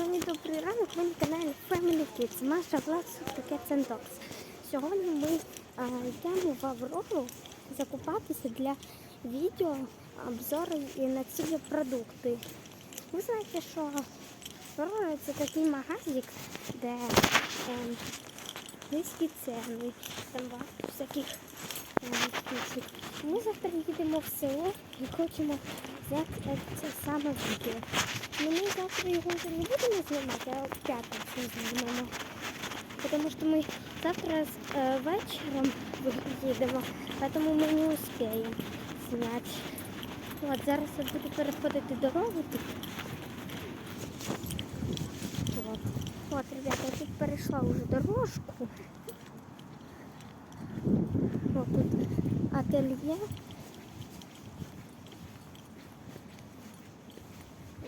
Сьогодні добрий ранок, ви на каналі Family Kids. Маша Влад Cats and Dogs. Сьогодні ми а, йдемо в Аврору закупатися для відео обзору і на ці продукти. Ви знаєте, що Аврора це такий магазик, де е, низькі ціни, там багато всяких. Ми завтра їдемо в село і хочемо взяти е, це саме відео. Ну, ми завтра його вже не будемо знімати, а в п'ятницю знімемо. Тому що ми завтра з- е, вечором їдемо, тому ми не успіємо зняти. От, зараз я буду переходити дорогу тут. От. От, ребята, я тут перейшла вже дорожку. От тут ательє.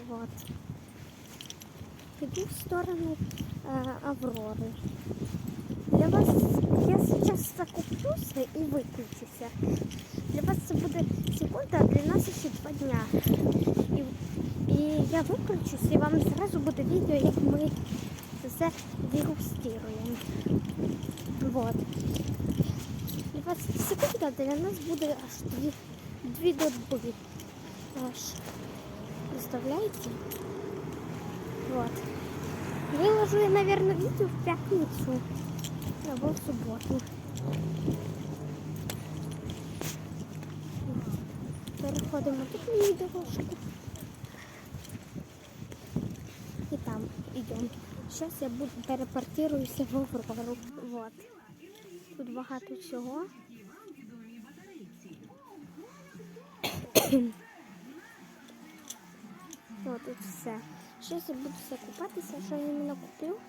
Вот. Иду в сторону э, Авроры. Для вас я сейчас закуплюся і виключуся. Для вас це буде секунда, а для нас ще два дня. І, і я виключусь, і вам зразу буде відео, як ми це все дегустируємо. Вот. Для вас секунда, а для нас буде аж дві, дві доби. Аж. Представляете? Вот. Выложу я, наверное, видео в пятницу. Або в субботу. Переходимо тут мені дорожку. І там йдемо. Зараз я буду перепортируюся в Аврору. Вот. Тут багато всього. Вот тут все. Сейчас я буду все купатися, що я именно куплю.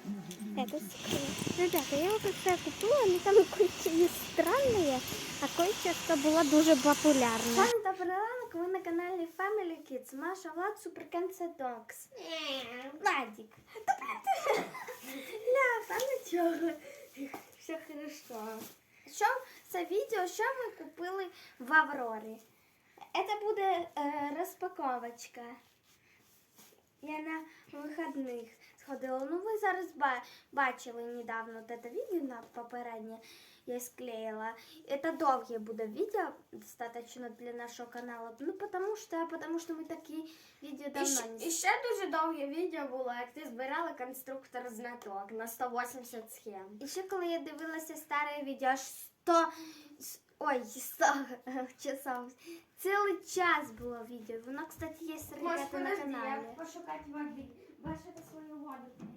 Это секрет. Ребята, я уже все купила, но там кое-что есть странные, а кое-что, что было дуже популярно. Пане добрий ранок, ви на каналі Family Kids. Маша Влад Суперкенце Dogs. Владик. Та блін, Ля, та нічого. Все хорошо. Що це відео, що ми купили в Аврорі? Це буде е, розпаковочка. Я на вихідних сходила. Ну, ви зараз ба- бачили недавно це відео на попереднє. Я склеїла. Это довге буде відео, достаточно для нашого каналу. Ну, потому що, потому що ми такі відео І, давно ще- не і ще дуже довге відео було, як ти збирала конструктор знаток на 180 схем. І ще коли я дивилася старе відео, аж 100, с- ой, 100 часов. Цілий час було відео. Воно, кстати, є ребята на каналі. пошукати води. Бачите свою воду.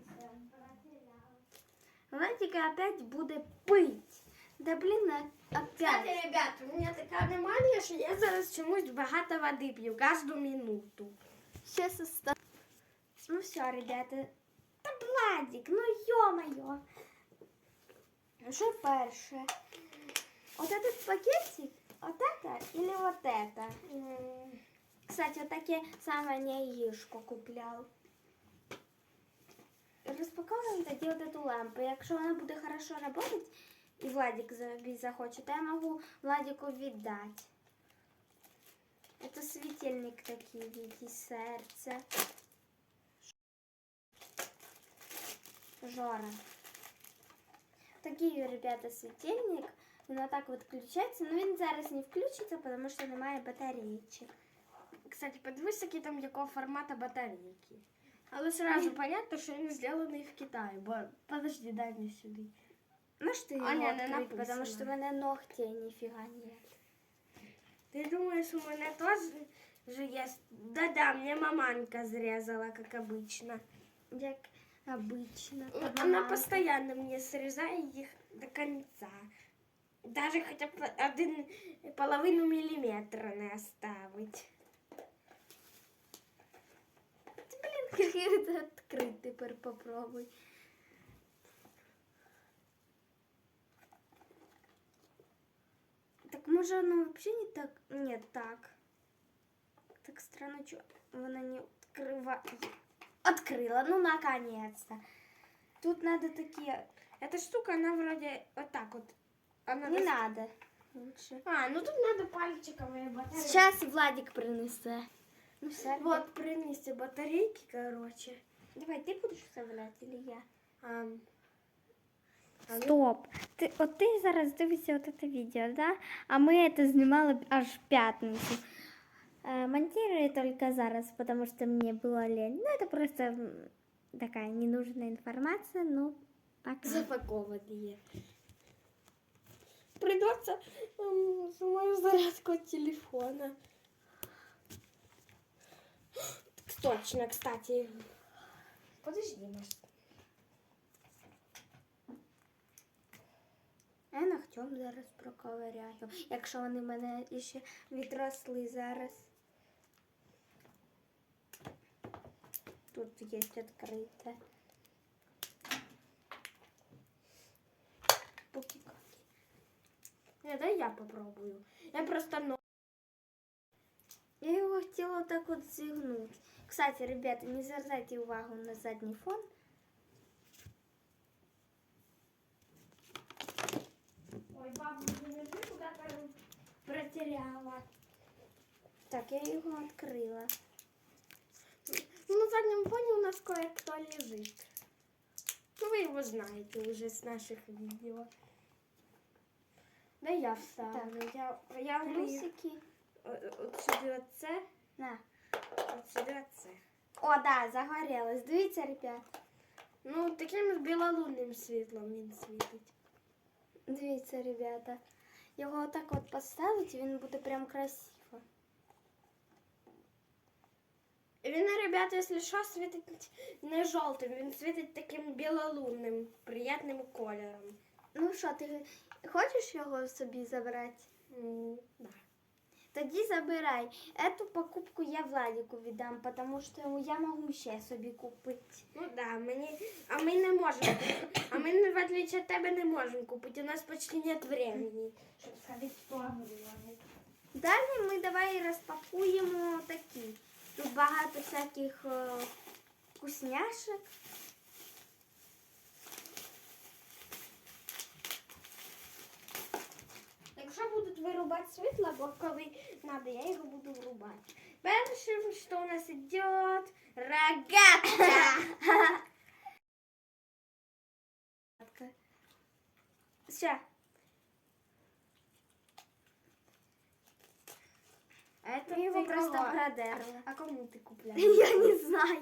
Владика опять буде пить. Да блін, а- опять. Кстати, ребят, у мене така аномалія, що я зараз чомусь багато води п'ю кожну минуту. Сейчас оста... Ну все, ребята. Та Владик, ну ё-моё. Ну Що перше? Вот этот пакетик, вот это или вот это? М, Кстати, вот такие самое не яишко куплял. Розпаковуємо тоді вот эту лампу. Якщо вона буде хорошо работать, і Владик собі захоче, то я можу Владику віддати. Это светильник такие, видите, сердце. Жора. Такий, ребята, светильник. Він отак от включається. Ну він зараз не включиться, тому що немає батарейки. Кстати, подивись, які там якого формату батарейки. Але сразу понятно, що він зроблений в Китаї, бо подожди, дай мені сюди. Ну що його А, ні, не відкрити, написано. тому що в мене ногтей ніфіга нет. Ти думаєш, у мене теж же є? Да-да, мені маманька зрізала, як обично. Як обично. Она постоянно мне срезает их до конца. Даже хотя б один половину миллиметра не оставить. Блін, відкрити тепер попробуй. може воно взагалі не так? Ні, так. Так странно, що вона не відкрива... Открыла, ну наконец-то. Тут надо такие... Эта штука, она вроде вот так вот. Она Не дос- надо. Лучше. А, ну тут надо пальчиковые батарейки. Сейчас Владик принесе. Ну все, Вот принести батарейки, короче. Давай, ты будешь вставлять или я? А, а ну, Стоп. Ти, от ти зараз дивишся от це відео, да? А ми це знімали аж в п'ятницю. Э, Монтирую только зараз, потому что мне было лень. Ну, это просто такая ненужная информация, ну, пока. запакованные. Придется м, мою зарядку от телефона. Точно, кстати. Подожди, Маш. Я ногтем зараз проковиряю, якщо вони в мене ще відросли зараз. Тут є відкрите. Пупик. Не, дай я попробую. Я просто но... Я його хотіла так от зігнути. Кстати, ребята, не звертайте увагу на задній фон. Ой, бабу, не куда-то протеряла. Так, я його відкрила. Ну, на заднем фоне у нас кое-кто лежит. Ну, вы его знаете уже с наших видео. Да я вставлю. Я, я вмію Плюсики. е, от сюди оце, На. от сюди оце. О, да, загорелось. Дивіться, ребят. Ну, таким білолунним світлом він світить. Дивіться, ребята. Його отак от поставити, він буде прям красиво. Він, ребята, якщо що, світить не жовтим, він світить таким білолунним, приємним кольором. Ну що, ти хочеш його собі забрати? Mm, Да. Тоді забирай. Эту покупку я Владику віддам, тому що я можу ще собі купити. Ну да, мені, а ми не можемо. А ми, в отличие від тебе, не можемо купити. У нас почти нет времени, щоб сходити в магазин. Далі ми давай розпакуємо такі. Тут багато всяких е, вкусняшок. Світло, бо коли треба, я його буду врубати. Першим, що у нас йде рогатка. Все. А это його ти просто продерла. А кому ти купляєш? Я не знаю.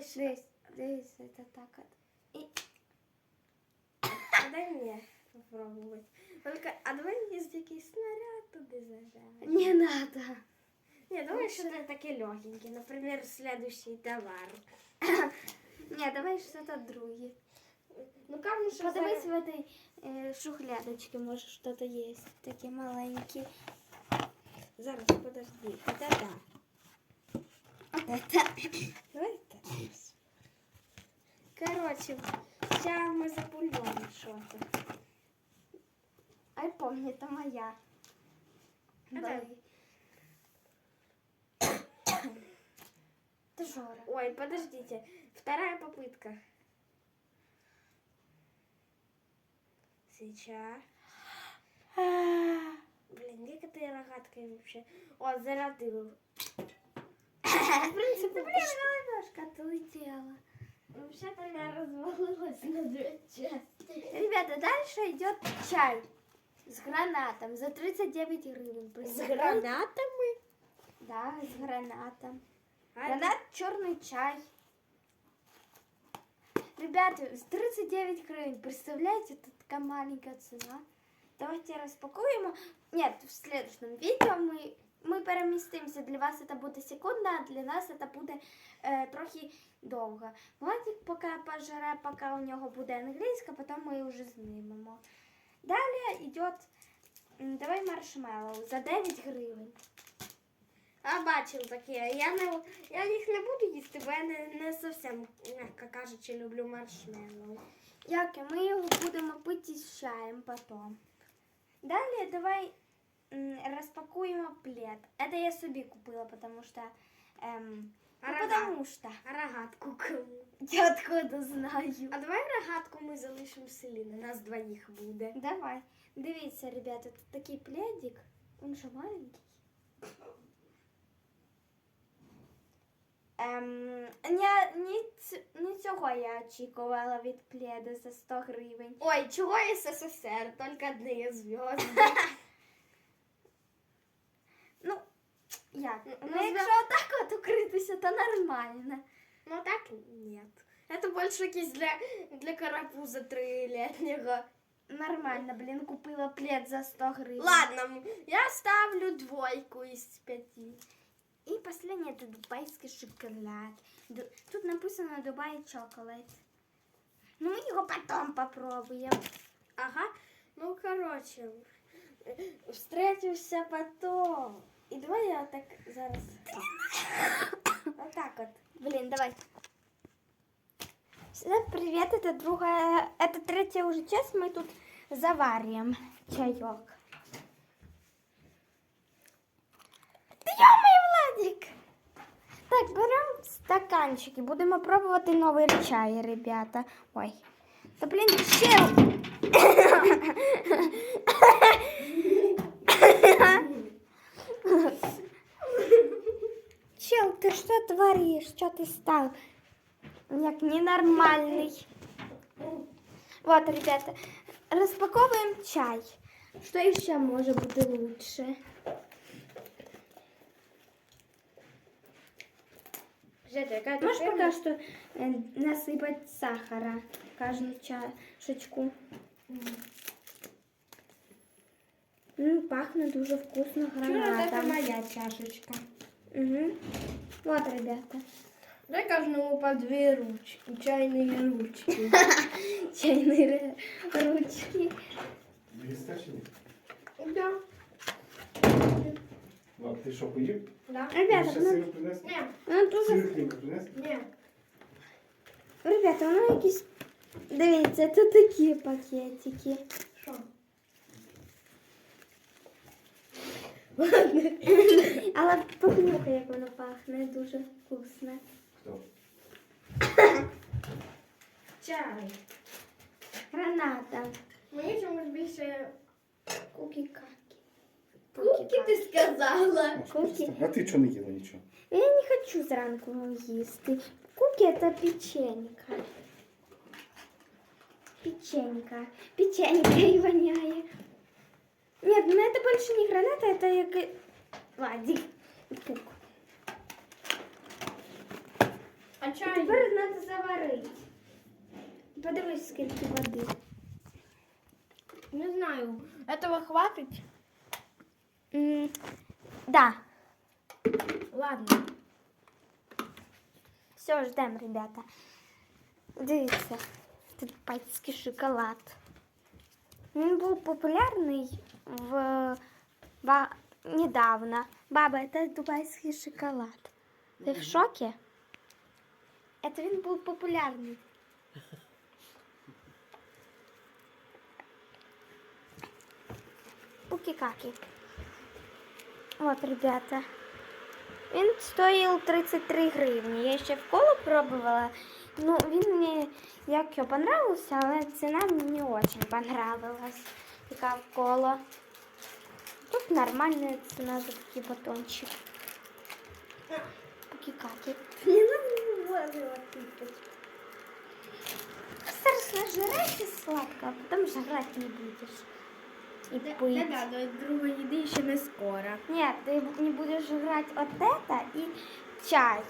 Ще. Дивись, дивись, це так от. Дай мне попробовать. Только, а давай есть якийсь снаряд туди зажать. Не надо. Не, думаю, что это такие легенькие. Например, следующий товар. Не, давай что-то другое. Ну, камни, что Подивись в этой э, шухлядочке, может что-то есть. Такие маленькие. Зараз, подожди. Это да. Это. Давай так. Короче, сейчас мы запульнем что-то. Ай, помни, это моя. Это- Давай. Это Жора. Ой, подождите. Вторая попытка. Сейчас. Блин, как этой рогаткой вообще? О, зарядил. В принципе, блин, ладошка отлетела. Вообще-то она развалилась на две части. Ребята, дальше идет чай с гранатом за 39 гривен. С гранатами? Да, с гранатом. А Гранат черный чай. Ребята, с 39 гривен. Представляете, это такая маленькая цена. Давайте распакуем. Нет, в следующем видео мы перемістимося. Для вас это буде секунда, а для нас это буде е, трохи довго. Владик поки пожере, поки у нього буде англійська, потім ми вже знімемо. Далі йде, давай маршмеллоу за 9 гривень. А бачив такі. Я не я їх не буду їсти, бо я не, не зовсім, м'яко кажучи, люблю маршмеллоу. Яке, ми його будемо пити з чаєм потім. Далі давай м, розпакуємо плед. Это я собі купила, потому что... Ем, А ну, рогат- потому что. А рогатку кому? Я откуда знаю. А давай рогатку ми залишимо в селі, на нас двоїх буде. Давай. Дивіться, ребята, тут такий пледик. Він же маленький. Ем, ні, ні, ц- ні цього я очікувала від пледа за 100 гривень. Ой, чего СССР? Только одни звезды. як? Ну, Ну, ну, якщо отак от укритися, то нормально. Ну так нет. Это больше якийсь для, для карапуза трилетнего. Нормально, блін, купила плед за 100 гривень. Ладно, м, я ставлю двойку из пяти. І останнє це дубайський шоколад. Ду- Тут написано Дубай чоколад. Ну, ми його потім попробуємо. Ага. Ну, короче, э, встретимся потом. И давай я так зараз. Вот так вот. Блин, давай. Всем привет, это другая, это третья уже часть, мы тут заварим чаек. Та йо-моє, Владик! Так, беремо стаканчики, будемо пробувати новий чай, ребята. Ой. Та блін, чел! Чел, ты что творишь? Что ты стал? Як ненормальный. Вот, ребята, распаковываем чай. Что еще может быть лучше? Какая Можешь пока что э, насыпать сахара в каждую чашечку? М, пахнет уже вкусно это гранатом. моя чашечка. Мгм. Вот, ребята, Дай каждому по две ручки, чайные ручки. чайные ру- ручки. Їсте чи ні? Да. Ладно, ти що поїв? Да. Ребята, Ще ну, сиру принести? Не, ну дуже Сиру хліб принести? не. Ребята, воно якісь. Дивіться, тут такі пакетики. Але понюхай, як воно пахне, дуже вкусно. Хто? Чай. Граната. Мені чомусь більше Куки-каки. кубки ти сказала. Куки. А ти чого не їла нічого? Я не хочу зранку їсти. Куки це печенька. Печенька. Печенька і воняє. Нет, ну это больше не граната, это як... і- Ладик. Пук. А чай? Тепер треба заварити. Подивись, скільки води. Не знаю. Этого хватит? М, Да. Ладно. Все, ждем, ребята. Дивіться, тут пальський шоколад. Він був популярний В ба... недавно. Баба, це дубайський шоколад. Ти в шокі? Это він був популярний. Пуки-каки. Вот, ребята. Він стоїв 33 гривні. Я ще в коло пробувала. Ну, він мені як його понравився, але ціна мені не очень понравилась. Така в коло. Тут нормальна ціна за такий батончик. Пуки-каки. Не надо тыкать. Зараз нажираешься сладко, а потом жрать не будешь. И Да, пыть. да, да, до другой еды еще не скоро. Нет, ты не будешь играть вот это и чай.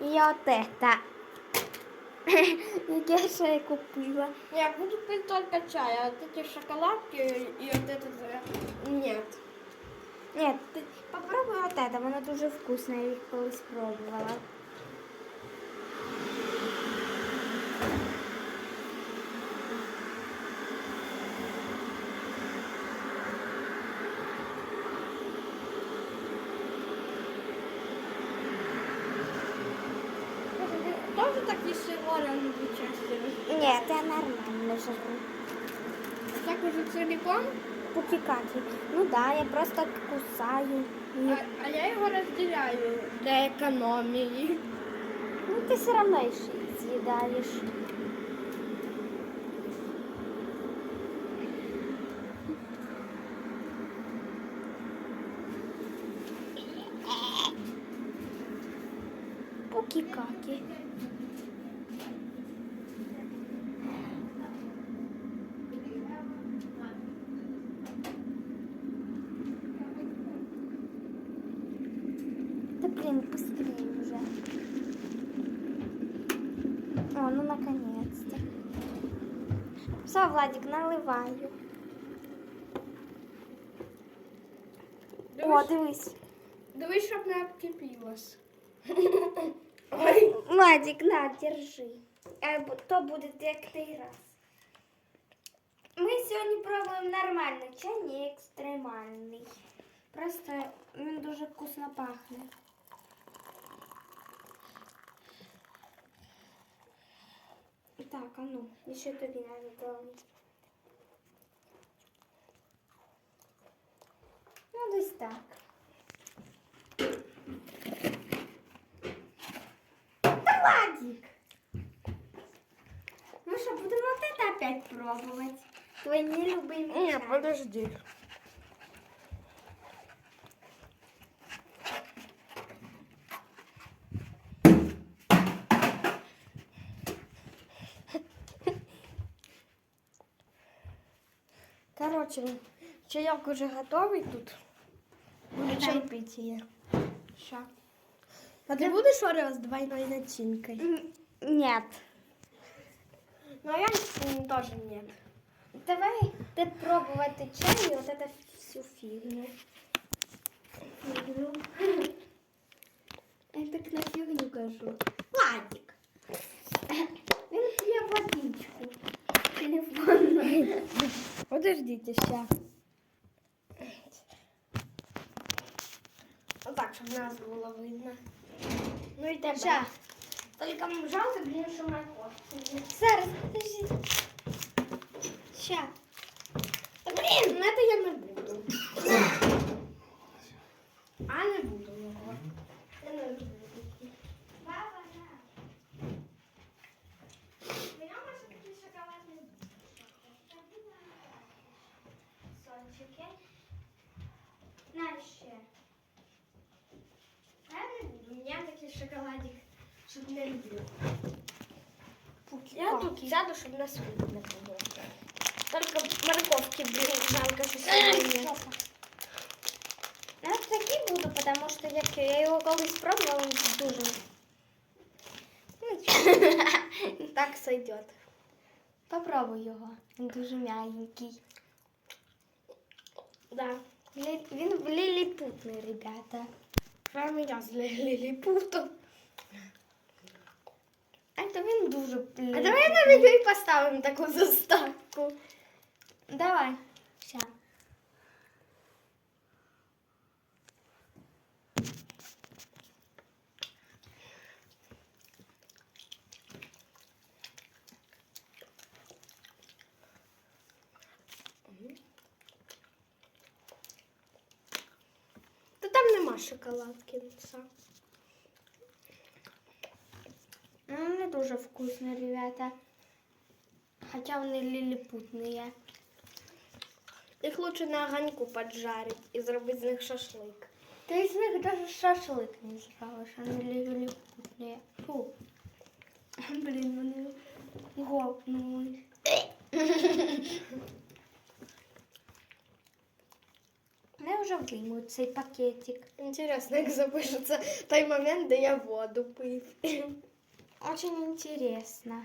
И вот это. Я ще й купила. Я буду пить только чай, а вот эти шоколадки и вот этот... Нет. Нет, ти попробуй вот это, воно дуже вкусне, я їх колись пробувала. Тоже такие сырые участвуешь? Нет, я нормально живу. Так уже целиком? Пукикаки. Ну да, я просто кусаю. А, И- а я его разделяю для экономии. Ну ти все равно їх з'їдаєш. Пуки-каки. Владик, наливаю. О, Дивись, дивись. дивись, щоб не обкипілось. Владик, на, держи. Е, бу- То буде як той раз. Ми сьогодні пробуємо нормальний чай, не екстремальний. Просто він дуже вкусно пахне. Так, а ну, ще тобі треба пробувати. Ну, десь так. Владик! Ну что, будем вот это опять пробовать? Твой нелюбимый чай. подожди. Короче, чайок уже готовий тут. Буду чай пить я. Ща. А ты будешь Орео с двойной начинкой? Нет. Ну, а я м, тоже нет. Давай ты пробовать и чай и вот это всю фигню. Я так на фигню кажу. Владик. Він п'є водичку. Телефонную. Подождите, сейчас. Вот так, чтобы нас было видно. Ну и тебя. Ща. Только м, жалко, блин, що морковки. Зараз, подожди. Ща. Да блин, ну это я не буду. А не буду його. Я не люблю. Баба, на. Меня может такие шоколадные Сончики. На ще. А я не буду. У меня такий шоколадик, щоб не люблю. Я тут сяду, щоб нас видно було. Только морковки, блин, жалко, що сьогодні нет. Я вот такие буду, потому что як я його колись пробувала, він дуже. Так сойдет. Попробуй його. Він дуже м'ягенький. Да. Лі- Він ліліпутний, ребята. Прямо я з ліліпутом. А то він дуже А давай на відео і поставимо таку заставку. Давай. Ща. Та там нема шоколадки. ну, все. Ну, не дуже вкусно, ребята. Хоча вони ліліпутні. Їх лучше на огоньку поджарить і зробити з них шашлик. Та із них даже шашлик не зробиш, вони ліліпутні. Фу. Блін, вони гопнули. Я вже вийму цей пакетик. Інтересно, як запишеться той момент, де я воду пив. Очень интересно.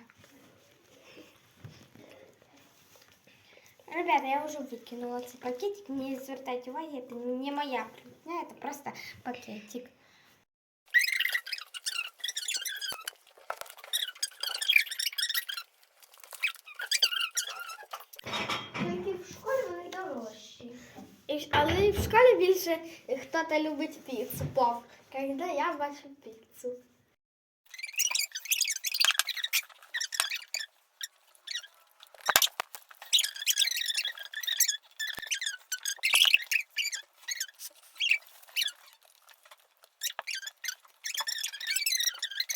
Ребята, я уже выкинула цей пакетик. Не звертайте уваги, это не моя это просто пакетик. школі більше хтось любить піцу. Пов. Коли я бачу піцу.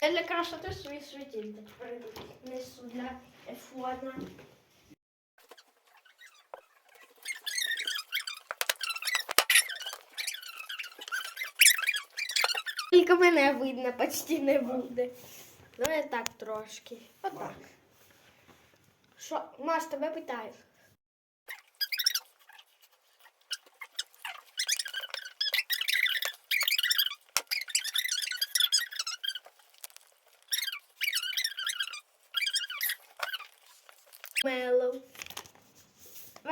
Я для красоти свій світильник принесу для фона. Тільки мене видно, почти не буде. Ну, я так трошки. Отак. Що, Маш, тебе питаю.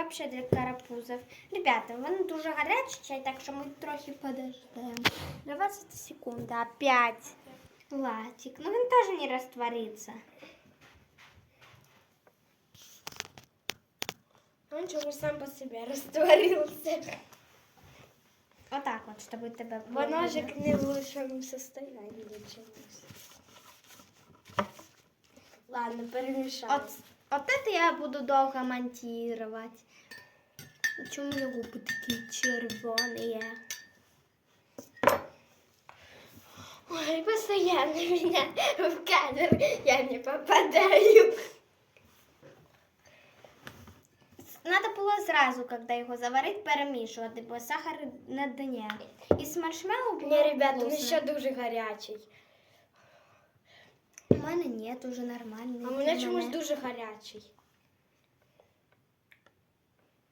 Вообще для карапузов. Ребята, він дуже гарячий чай, так що ми трохи подождемо. 20 секунд, опять. Латик. Ну він теж не растворится. Он чомусь сам по себе растворился. Вот так вот, чтобы тебе было Воно ж видно. як не в лучшому состоянии чомусь. Ладно, перемішаю. От, от это я буду довго монтировать. Чому його губи такі червоні? Ой, постоянно меня в кадр я не попадаю. Надо було зразу, коли його заварить, перемішувати, бо сахар на дні. І з маршмеллоу було Ні, ребята, він вкусно. ще дуже гарячий. У мене ні, дуже нормальний. А у для мене чомусь мене. дуже гарячий.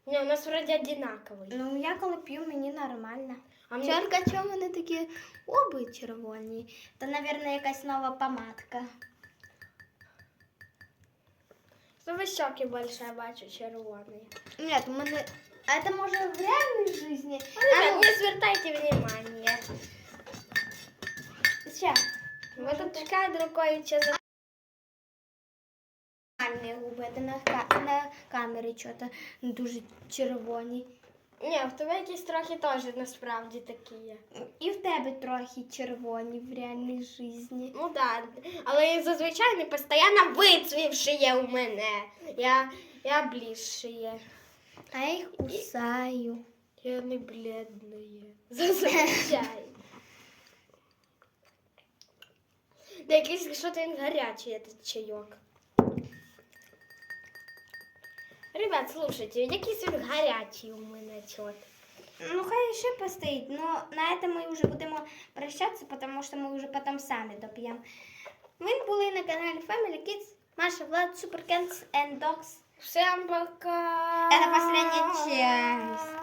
Ні, у нас вроді одинаковий. Ну, я коли п'ю, мені нормально. А мені... Тільки чому вони такі оби червоні? Та, мабуть, якась нова помадка. Тобі щоки більше я бачу червоні. Ні, у мене... А це може в реальній житті? Ребят, не звертайте внимания. Ще. Мы тут кадр кое-что за... Нормальні губи, це на, ка- на камері чого-то дуже червоні. Ні, в тебе якісь трохи теж насправді такі є. І в тебе трохи червоні в реальній житті. Ну да, але зазвичай не постійно вицвівши є у мене. Я, я ближче. А я їх кусаю. Я не бледная. Зазвичай. Да якийсь що він гарячий, этот чайок. Ребят, слушайте, якийсь він гарячий у мене чот. Ну, хай ще постоїть. Но на этом ми вже будемо прощатися, тому що ми вже потім самі доп'ємо. Ви були на каналі Family Kids. Маша, Влад, Super Cats and Dogs. Всем пока! Это последняя часть.